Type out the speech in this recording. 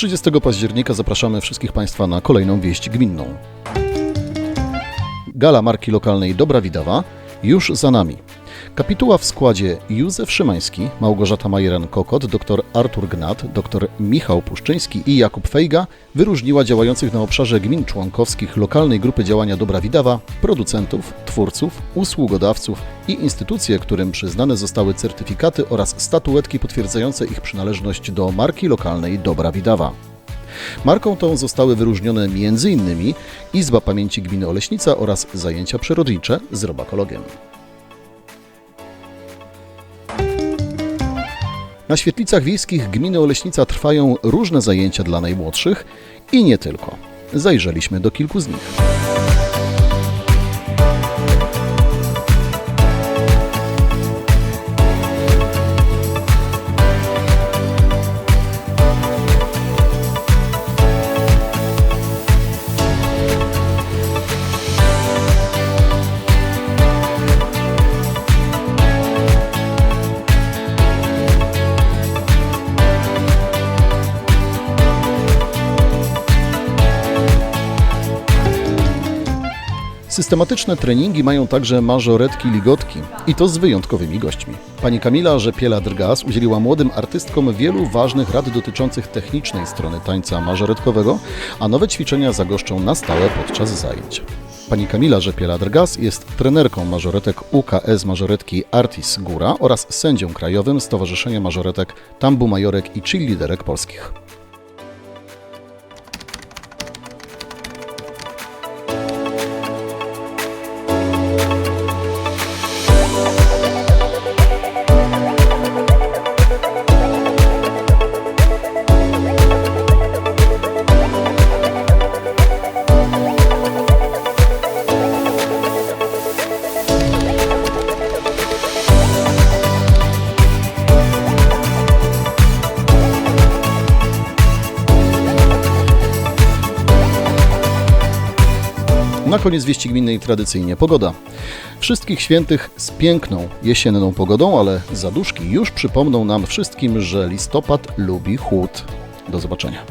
Trzydziestego października zapraszamy wszystkich Państwa na kolejną wieść gminną. Gala marki lokalnej Dobra Widawa już za nami. Kapituła w składzie Józef Szymański, Małgorzata Majeran-Kokot, dr Artur Gnat, dr Michał Puszczyński i Jakub Fejga wyróżniła działających na obszarze gmin członkowskich lokalnej grupy działania Dobra Widawa producentów, twórców, usługodawców i instytucje, którym przyznane zostały certyfikaty oraz statuetki potwierdzające ich przynależność do marki lokalnej Dobra Widawa. Marką tą zostały wyróżnione m.in. Izba Pamięci Gminy Oleśnica oraz zajęcia przyrodnicze z robakologiem. Na świetlicach wiejskich gminy Oleśnica trwają różne zajęcia dla najmłodszych i nie tylko. Zajrzeliśmy do kilku z nich. Systematyczne treningi mają także mażoretki ligotki i to z wyjątkowymi gośćmi. Pani Kamila Rzepiela-Drgas udzieliła młodym artystkom wielu ważnych rad dotyczących technicznej strony tańca mażoretkowego, a nowe ćwiczenia zagoszczą na stałe podczas zajęć. Pani Kamila Rzepiela-Drgas jest trenerką mażoretek UKS Mażoretki Artis Góra oraz sędzią krajowym Stowarzyszenia Mażoretek Tambu Majorek i Cheerleaderek Polskich. Na koniec wieści gminnej tradycyjnie pogoda. Wszystkich świętych z piękną jesienną pogodą, ale zaduszki już przypomną nam wszystkim, że listopad lubi chłód. Do zobaczenia.